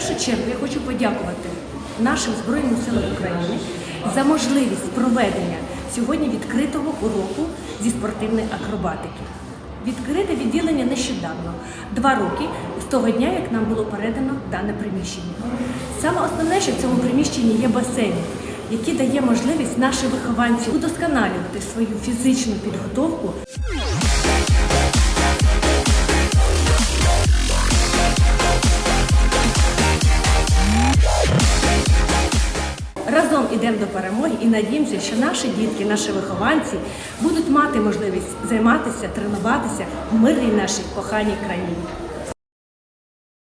чергу я хочу подякувати нашим Збройним силам України за можливість проведення сьогодні відкритого уроку зі спортивної акробатики. Відкрите відділення нещодавно, два роки з того дня, як нам було передано дане приміщення. Саме основне, що в цьому приміщенні є басейн, який дає можливість нашим вихованцям удосконалювати свою фізичну підготовку Ідемо до перемоги і надіємося, що наші дітки, наші вихованці будуть мати можливість займатися, тренуватися в мирній нашій коханій країні.